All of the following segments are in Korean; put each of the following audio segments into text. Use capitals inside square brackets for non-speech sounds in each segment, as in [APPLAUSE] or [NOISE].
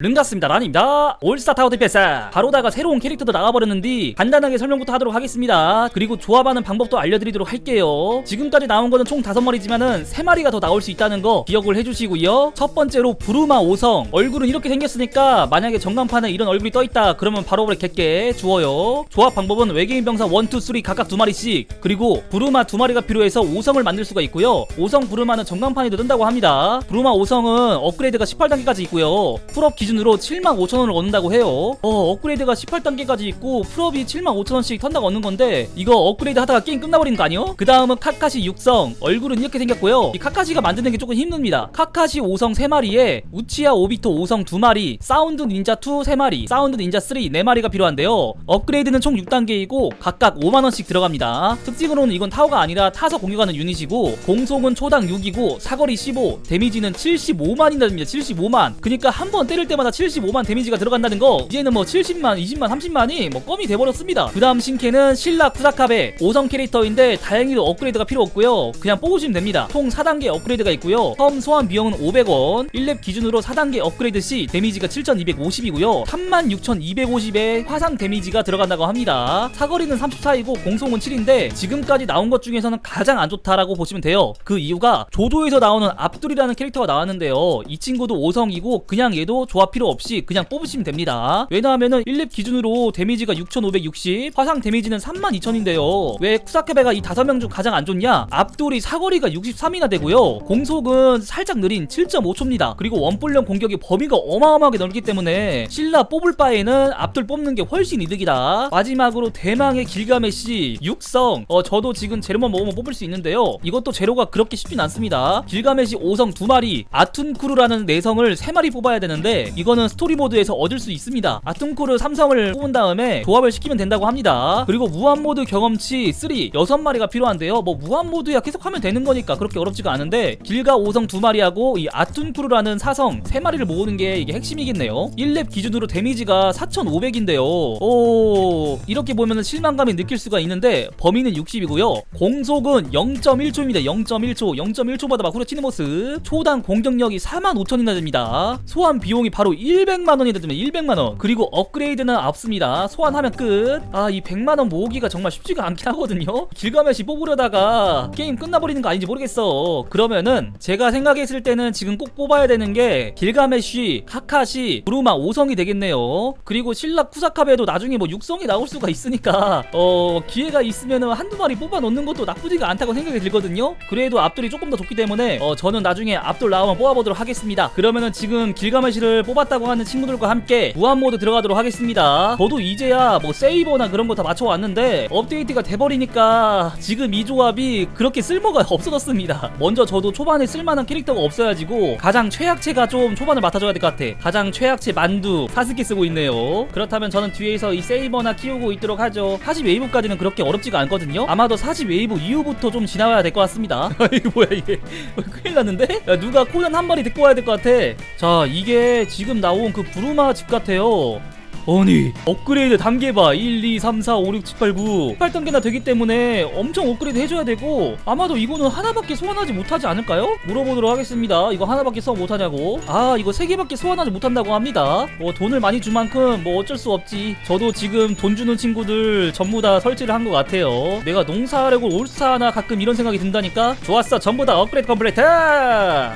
른가스입니다. 란입니다. 올스타 타워 DPS 바로다가 새로운 캐릭터도 나와버렸는데 간단하게 설명부터 하도록 하겠습니다. 그리고 조합하는 방법도 알려드리도록 할게요. 지금까지 나온 거는 총 5마리지만은 3마리가 더 나올 수 있다는 거 기억을 해주시고요. 첫 번째로 부르마 5성. 얼굴은 이렇게 생겼으니까 만약에 전광판에 이런 얼굴이 떠있다 그러면 바로 객게 주어요. 조합 방법은 외계인 병사 1, 2, 3 각각 2마리씩 그리고 부르마 2마리가 필요해서 5성을 만들 수가 있고요. 5성 부르마는 전광판에도 뜬다고 합니다. 부르마 5성은 업그레이드가 18단계까지 있고요. 풀업 기 준으로 7만 5천원을 얻는다고 해요. 어 업그레이드가 18단계까지 있고 풀업이 7만 5천원씩 턴다고 얻는 건데 이거 업그레이드 하다가 게임 끝나버리는 거 아니요? 그 다음은 카카시 6성. 얼굴은 이렇게 생겼고요. 이 카카시가 만드는 게 조금 힘듭니다. 카카시 5성 3마리에 우치야 오비토 5성 2마리 사운드 닌자 2 3마리 사운드 닌자 3 4마리가 필요한데요. 업그레이드는 총 6단계이고 각각 5만원씩 들어갑니다. 특징으로는 이건 타워가 아니라 타서 공격하는 유닛이고 공속은 초당 6이고 사거리 15 데미지는 75만이나 됩니다. 75만. 그니까 한번 때릴 때 마다 75만 데미지가 들어간다는 거 이제는 뭐 70만 20만 30만이 뭐 껌이 돼버렸습니다. 그 다음 신캐는 신라 쿠사카베 5성 캐릭터인데 다행히도 업그레이드가 필요 없고요. 그냥 뽑으시면 됩니다. 총 4단계 업그레이드가 있고요. 처음 소환 비용은 500원 1렙 기준으로 4단계 업그레이드 시 데미지가 7250이고요. 36,250의 화상 데미지가 들어간다고 합니다. 사거리는 34이고 공속은 7인데 지금까지 나온 것 중에서는 가장 안 좋다라고 보시면 돼요. 그 이유가 조조에서 나오는 압둘이라는 캐릭터가 나왔는데요. 이 친구도 5성이고 그냥 얘도 조합 필요 없이 그냥 뽑으시면 됩니다. 왜냐하면은 1렙 기준으로 데미지가 6560 화상 데미지는 32,000인데요. 왜 쿠사케베가 이 5명 중 가장 안 좋냐? 압둘이 사거리가 63이나 되고요. 공속은 살짝 느린 7.5초입니다. 그리고 원뿔령 공격의 범위가 어마어마하게 넓기 때문에 신라 뽑을 바에는 압둘 뽑는 게 훨씬 이득이다. 마지막으로 대망의 길가메시 6성. 어 저도 지금 재료만 먹으면 뽑을 수 있는데요. 이것도 재료가 그렇게 쉽진 않습니다. 길가메시 5성 2마리 아툰쿠르라는 내성을 3마리 뽑아야 되는데 이거는 스토리보드에서 얻을 수 있습니다. 아툰쿠르 3성을 뽑은 다음에 조합을 시키면 된다고 합니다. 그리고 무한모드 경험치 3 6마리가 필요한데요. 뭐 무한모드야 계속 하면 되는 거니까 그렇게 어렵지가 않은데 길가 5성 2마리하고 이 아툰쿠르라는 4성 3마리를 모으는 게 이게 핵심이겠네요. 1렙 기준으로 데미지가 4500인데요. 오 이렇게 보면 실망감이 느낄 수가 있는데 범위는 60이고요. 공속은 0.1초입니다. 0.1초 0.1초마다 막 후려치는 모습. 초당 공격력이 45,000이나 됩니다. 소환 비용이 바로 100만원이 되면 100만원. 그리고 업그레이드는 앞습니다. 소환하면 끝아 이 100만원 모으기가 정말 쉽지가 않긴 하거든요. 길가메시 뽑으려다가 게임 끝나버리는 거 아닌지 모르겠어. 그러면은 제가 생각했을 때는 지금 꼭 뽑아야 되는 게 길가메시 카카시 부루마 5성이 되겠네요. 그리고 신라 쿠사카베도 나중에 뭐 6성이 나올 수가 있으니까 어 기회가 있으면은 한두 마리 뽑아 놓는 것도 나쁘지가 않다고 생각이 들거든요. 그래도 앞돌이 조금 더 좋기 때문에 어 저는 나중에 앞돌 나오면 뽑아보도록 하겠습니다. 그러면은 지금 길가메시를 뽑았다고 하는 친구들과 함께 무한 모드 들어가도록 하겠습니다. 저도 이제야 뭐 세이버나 그런 거 다 맞춰왔는데 업데이트가 돼버리니까 지금 이 조합이 그렇게 쓸모가 [LAUGHS] 없어졌습니다. 먼저 저도 초반에 쓸만한 캐릭터가 없어야지고 가장 최악체가 좀 초반을 맡아줘야 될 것 같아. 가장 최악체 만두 사스케 쓰고 있네요. 그렇다면 저는 뒤에서 이 세이버나 키우고 있도록 하죠. 40 웨이브까지는 그렇게 어렵지가 않거든요. 아마도 40 웨이브 이후부터 좀 지나와야 될 것 같습니다. [LAUGHS] 이게 뭐야 이게. [LAUGHS] 큰일 났는데? 야, 누가 코난 한 마리 데리고 와야 될 것 같아. 자 이게 지금 나온 그 부루마 집 같아요 아니 업그레이드 단계 봐. 1, 2, 3, 4, 5, 6, 7, 8, 9 18단계나 되기 때문에 엄청 업그레이드 해줘야 되고 아마도 이거는 하나밖에 소환하지 못하지 않을까요? 물어보도록 하겠습니다. 이거 하나밖에 소환 못하냐고. 아 이거 세 개밖에 소환하지 못한다고 합니다. 뭐 돈을 많이 준 만큼 뭐 어쩔 수 없지. 저도 지금 돈 주는 친구들 전부 다 설치를 한 것 같아요. 내가 농사하려고 하나 가끔 이런 생각이 든다니까. 좋았어. 전부 다 업그레이드 컴플레이트!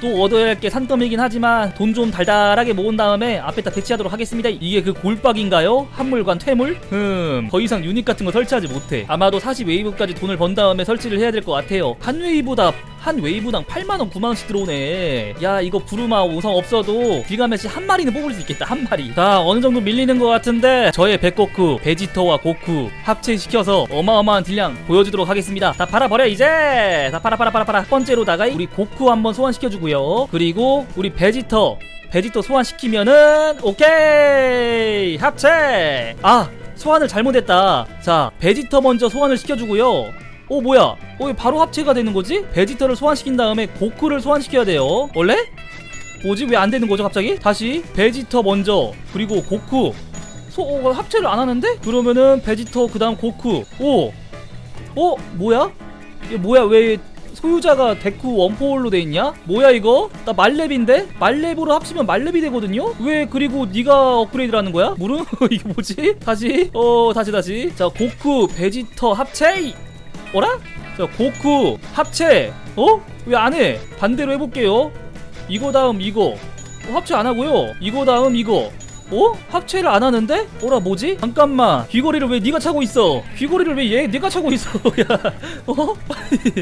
또 얻어야 할 게 산더미긴 하지만 돈 좀 달달하게 모은 다음에 앞에다 배치하도록 하겠습니다. 이게 그 골박 인가요? 한물관 퇴물? 흠 더 이상 유닛 같은 거 설치하지 못해 아마도 40 웨이브까지 돈을 번 다음에 설치를 해야 될 것 같아요 한 웨이브다 한 웨이브당 8만원 9만원씩 들어오네. 야 이거 부르마 5성 없어도 길가메시 한 마리는 뽑을 수 있겠다 한 마리. 자 어느정도 밀리는 것 같은데 저의 백고쿠 베지터와 고쿠 합체시켜서 어마어마한 딜량 보여주도록 하겠습니다. 다 팔아버려 이제! 다 팔아 팔아 팔아 팔아. 첫 번째로다가 우리 고쿠 한번 소환시켜주고요. 그리고 우리 베지터 베지터 소환시키면은 오케이! 합체! 아 소환을 잘못했다. 자 베지터 먼저 소환을 시켜주고요 어 뭐야 어왜 바로 합체가 되는 거지? 베지터를 소환시킨 다음에 고쿠를 소환시켜야 돼요 원래? 뭐지 왜 안 되는 거죠 갑자기? 다시 베지터 먼저 그리고 고쿠 소 어, 합체를 안 하는데? 그러면은 베지터 그 다음 고쿠 오 어? 뭐야? 이게 뭐야 왜 소유자가 데쿠 원포홀로 돼 있냐? 뭐야 이거? 나 말렙인데? 말렙으로 합치면 말렙이 되거든요? 왜 그리고 네가 업그레이드를 하는 거야? 무릎? [LAUGHS] 이게 뭐지? 다시? 어 다시 다시 자 고쿠 베지터 합체 어라? 자 고쿠 합체 어? 왜 안 해? 반대로 해볼게요 이거 다음 이거 어, 합체 안 하고요 이거 다음 이거 어? 합체를 안 하는데? 어라 뭐지? 잠깐만. 귀걸이를 왜 네가 차고 있어? 귀걸이를 왜 얘 네가 차고 있어? [LAUGHS] 야 어?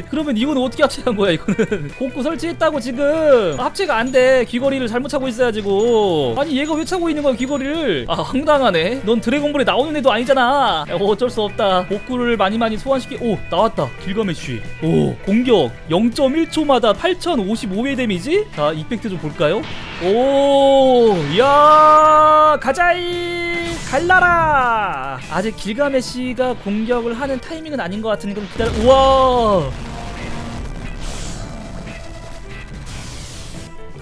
그러면 이거는 어떻게 합체한 거야 이거는? [LAUGHS] 곡구 설치했다고 지금. 합체가 안 돼. 귀걸이를 잘못 차고 있어야지고. 아니 얘가 왜 차고 있는 거야 귀걸이를? 아 황당하네. 넌 드래곤볼에 나오는 애도 아니잖아. 야, 어쩔 수 없다. 곡구를 많이 많이 소환시키 오 나왔다. 길가메쉬 오 공격 0.1초마다 8055의 데미지? 자 이펙트 좀 볼까요 오 야 가자이 갈라라 아직 길가메쉬가 공격을 하는 타이밍은 아닌 것 같으니 좀 기다려 우와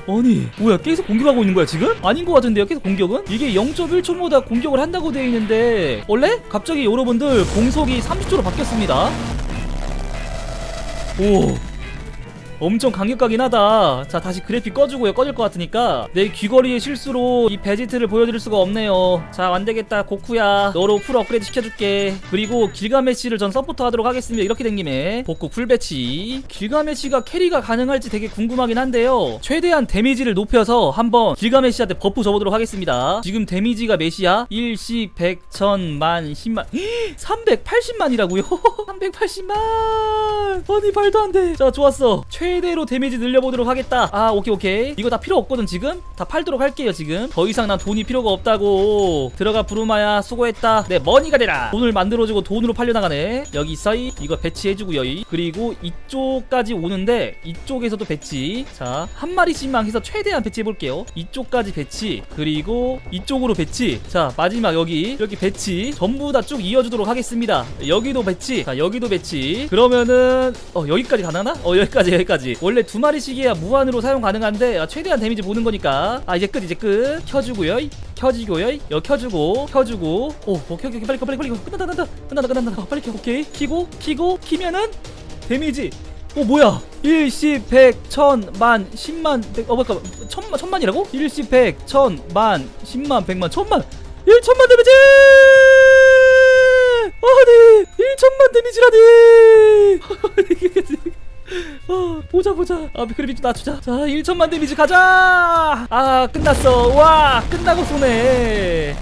아니 뭐야 계속 공격하고 있는 거야 지금? 아닌 것 같은데요 계속 공격은? 이게 0.1초마다 공격을 한다고 되어 있는데 원래? 갑자기 여러분들 공속이 30초로 바뀌었습니다 오 엄청 강력하긴 하다. 자 다시 그래픽 꺼주고요 꺼질 것 같으니까 내 귀걸이의 실수로 이 베지트를 보여드릴 수가 없네요. 자 안되겠다 고쿠야. 너로 풀 업그레이드 시켜줄게. 그리고 길가메시를 전 서포터 하도록 하겠습니다. 이렇게 된 김에. 고쿠 풀 배치. 길가메시가 캐리가 가능할지 되게 궁금하긴 한데요. 최대한 데미지를 높여서 한번 길가메시한테 버프 줘보도록 하겠습니다. 지금 데미지가 몇이야? 1, 10, 100, 1000, 만, 10만. 380만이라고요? 380만! 아니 말도 안돼. 자 좋았어. 최 대로 데미지 늘려보도록 하겠다. 아 오케이 오케이. 이거 다 필요 없거든 지금? 다 팔도록 할게요 지금. 더 이상 난 돈이 필요가 없다고. 들어가 부르마야. 수고했다. 네 머니가 되라. 돈을 만들어주고 돈으로 팔려나가네. 여기 있어이. 이거 배치해주고 여이. 그리고 이쪽까지 오는데 이쪽에서도 배치. 자 한 마리씩만 해서 최대한 배치해볼게요. 이쪽까지 배치. 그리고 이쪽으로 배치. 자 마지막 여기. 이렇게 배치. 전부 다 쭉 이어주도록 하겠습니다. 여기도 배치. 자 여기도 배치. 그러면은 어 여기까지 가능하나? 어 여기까지 여기까지 원래 두 마리씩이야 무한으로 사용 가능한데 아, 최대한 데미지 보는 거니까. 아 이제 끝 이제 끝. 켜주고요. 켜지고요. 여기 켜주고 켜주고. 오 오케이 오케이 빨리 켜 빨리 빨리. 켜 끝난다 끝난다. 끝난다 끝난다. 어, 빨리 켜 오케이. 키고 키고 키면은 데미지. 오 뭐야? 1, 10, 100, 1000, 만, 10만, 100, 어 잠깐만 천만, 천만이라고? 1, 10, 100, 1000, 만, 10만, 100만, 천만. 1천만 데미지! 아니 1천만 데미지라니 [LAUGHS] 어, 보자 보자. 아 그래비 좀 낮추자. 자 1천만 데미지 가자! 아 끝났어. 와 끝나고 쏘네.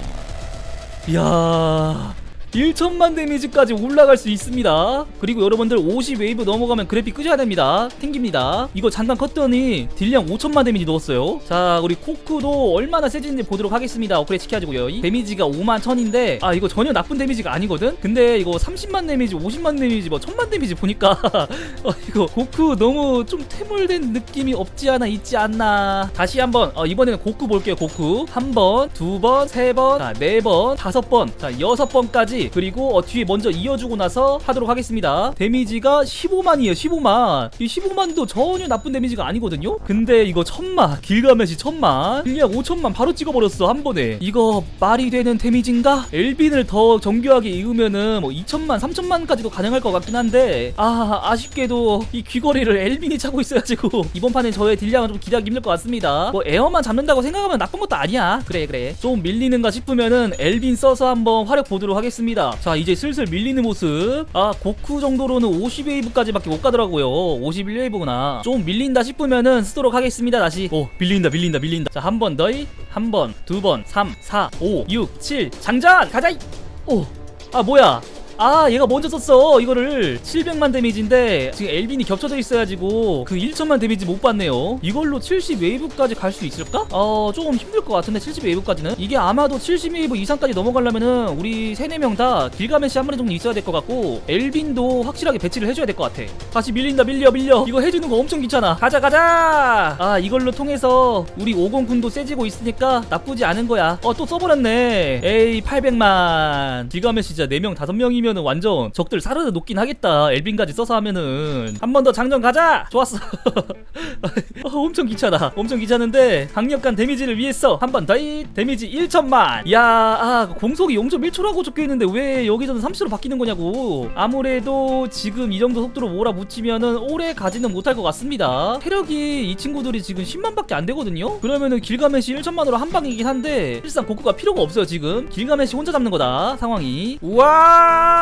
이야 1천만 데미지까지 올라갈 수 있습니다. 그리고 여러분들 50 웨이브 넘어가면 그래픽 끄셔야 됩니다. 튕깁니다. 이거 잠깐 컸더니 딜량 5천만 데미지 넣었어요. 자 우리 코크도 얼마나 세진지 보도록 하겠습니다. 업그레이드 시켜가지고요. 이 데미지가 5만 1000인데 아 이거 전혀 나쁜 데미지가 아니거든? 근데 이거 30만 데미지 50만 데미지 뭐 1000만 데미지 보니까 [LAUGHS] 어, 이거 고쿠 너무 좀 태물된 느낌이 없지 않아 있지 않나. 다시 한번 어, 이번에는 고쿠 볼게요 고쿠 한 번, 두 번, 세 번, 자, 네 번, 다섯 번, 자, 여섯 번까지 그리고 어, 뒤에 먼저 이어주고 나서 하도록 하겠습니다. 데미지가 15만이에요 15만. 이 15만도 전혀 나쁜 데미지가 아니거든요? 근데 이거 천만 길가메시 천만. 딜량 5천만 바로 찍어버렸어 한 번에. 이거 말이 되는 데미지인가? 엘빈을 더 정교하게 이으면은 뭐 2천만 3천만까지도 가능할 것 같긴 한데. 아 아쉽게도 이 귀걸이를 엘빈이 차고 있어가지고 [LAUGHS] 이번 판에 저의 딜량은 좀 기대하기 힘들 것 같습니다. 뭐 에어만 잡는다고 생각하면 나쁜 것도 아니야. 그래 그래. 좀 밀리는가 싶으면은 엘빈 써서 한번 화력 보도록 하겠습니다 자 이제 슬슬 밀리는 모습. 아 고쿠 정도로는 50웨이브까지 밖에 못 가더라고요. 51웨이브구나. 좀 밀린다 싶으면은 쓰도록 하겠습니다 다시. 오 밀린다 밀린다 밀린다. 자 한 번 더이 한 번 두번3 4 5 6 7 장전! 가자이! 오아 뭐야 아 얘가 먼저 썼어. 이거를 700만 데미지인데 지금 엘빈이 겹쳐져 있어가지고 그 1천만 데미지 못 받네요. 이걸로 70 웨이브까지 갈 수 있을까? 어 조금 힘들 것 같은데 70 웨이브까지는? 이게 아마도 70 웨이브 이상까지 넘어가려면은 우리 3, 4명 다 길가메시 한 마리 정도 있어야 될 것 같고 엘빈도 확실하게 배치를 해줘야 될 것 같아. 다시 밀린다 밀려 밀려. 이거 해주는 거 엄청 귀찮아. 가자 가자! 아 이걸로 통해서 우리 50군도 세지고 있으니까 나쁘지 않은 거야. 어 또 써버렸네. 에이 800만. 길가메시 진짜 4명 5명이면 있으면은 완전 적들 사르르 녹긴 하겠다. 엘빈까지 써서 하면은. 한 번 더 장전 가자! 좋았어. [LAUGHS] 어, 엄청 귀찮아 엄청 귀찮은데 강력한 데미지를 위해서 한 번더 데미지 1천만. 야 아, 공속이 0.1초라고 적혀있는데 왜 여기서는 30초로 바뀌는 거냐고. 아무래도 지금 이 정도 속도로 몰아붙이면은 오래 가지는 못할 것 같습니다. 체력이 이 친구들이 지금 10만밖에 안 되거든요? 그러면은 길가메시 1천만으로 한 방이긴 한데 실상 고쿠가 필요가 없어요 지금. 길가메시 혼자 잡는 거다 상황이. 우와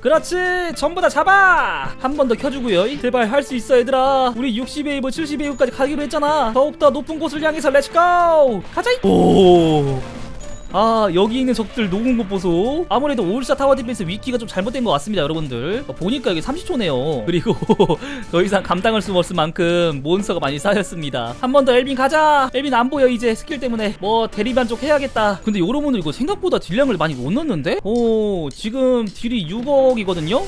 그렇지. 전부 다 잡아. 한 번 더 켜주고요. 제발 할 수 있어 얘들아. 우리 60웨이브 70웨이브까지 가기로 했잖아. 더욱더 높은 곳을 향해서 렛츠고 가자! 오 아 여기 있는 적들 녹은 것 보소. 아무래도 올스타 타워 디펜스 위키가 좀 잘못된 것 같습니다 여러분들. 어, 보니까 이게 30초네요. [LAUGHS] 그리고 더 이상 감당할 수 없을 만큼 몬스터가 많이 쌓였습니다. 한 번 더 엘빈 가자! 엘빈 안 보여 이제. 스킬 때문에. 뭐 대리만 쪽 해야겠다. 근데 여러분들 이거 생각보다 딜량을 많이 못 넣는데? 오 지금 딜이 6억이거든요?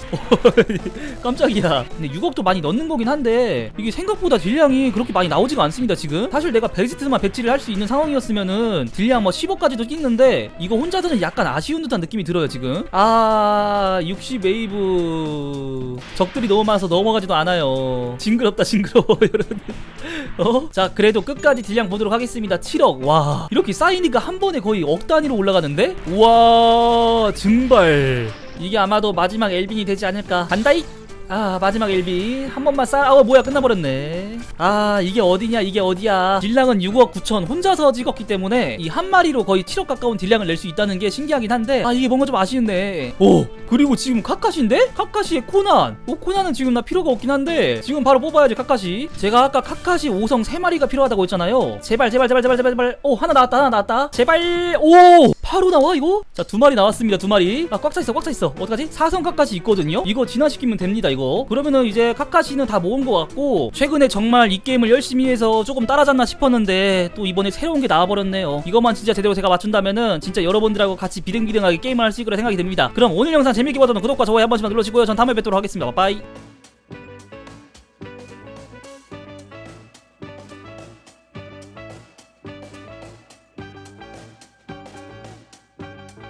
[LAUGHS] 깜짝이야. 근데 6억도 많이 넣는 거긴 한데 이게 생각보다 딜량이 그렇게 많이 나오지가 않습니다 지금. 사실 내가 베지트만 배치를 할 수 있는 상황이었으면은 딜량 뭐 10억까지도 끼는 데 이거 혼자서는 약간 아쉬운 듯한 느낌이 들어요 지금. 아 60 웨이브. 적들이 너무 많아서 넘어가지도 않아요. 징그럽다 징그러워. [LAUGHS] 여러분 어? 자 그래도 끝까지 딜량 보도록 하겠습니다. 7억. 와 이렇게 쌓이니까 한 번에 거의 억 단위로 올라가는데? 우와 증발. 이게 아마도 마지막 엘빈이 되지 않을까. 간다이 아 마지막 엘비. 한 번만 쌓아 어 뭐야 끝나버렸네. 아 이게 어디냐 이게 어디야. 딜량은 6억 9천. 혼자서 찍었기 때문에 이 한 마리로 거의 7억 가까운 딜량을 낼 수 있다는 게 신기하긴 한데 아 이게 뭔가 좀 아쉬운데 오 그리고 지금 카카시인데? 카카시의 코난. 오 코난은 지금 나 필요가 없긴 한데 지금 바로 뽑아야지 카카시. 제가 아까 카카시 5성 3마리가 필요하다고 했잖아요. 제발 제발 제발 제발 제발 제발. 오 하나 나왔다 하나 나왔다. 제발 오 바로 나와 이거? 자 두 마리 나왔습니다 두 마리. 아 꽉 차 있어 꽉 차 있어. 어떡하지? 사성 카카시 있거든요? 이거 진화시키면 됩니다 이거. 그러면은 이제 카카시는 다 모은 것 같고 최근에 정말 이 게임을 열심히 해서 조금 따라잡나 싶었는데 또 이번에 새로운 게 나와버렸네요. 이것만 진짜 제대로 제가 맞춘다면은 진짜 여러분들하고 같이 비등비등하게 게임을 할 수 있을 거라 생각이 듭니다. 그럼 오늘 영상 재밌게 봐주는 구독과 좋아요 한 번씩만 눌러주시고요. 전 다음에 뵙도록 하겠습니다. 빠빠이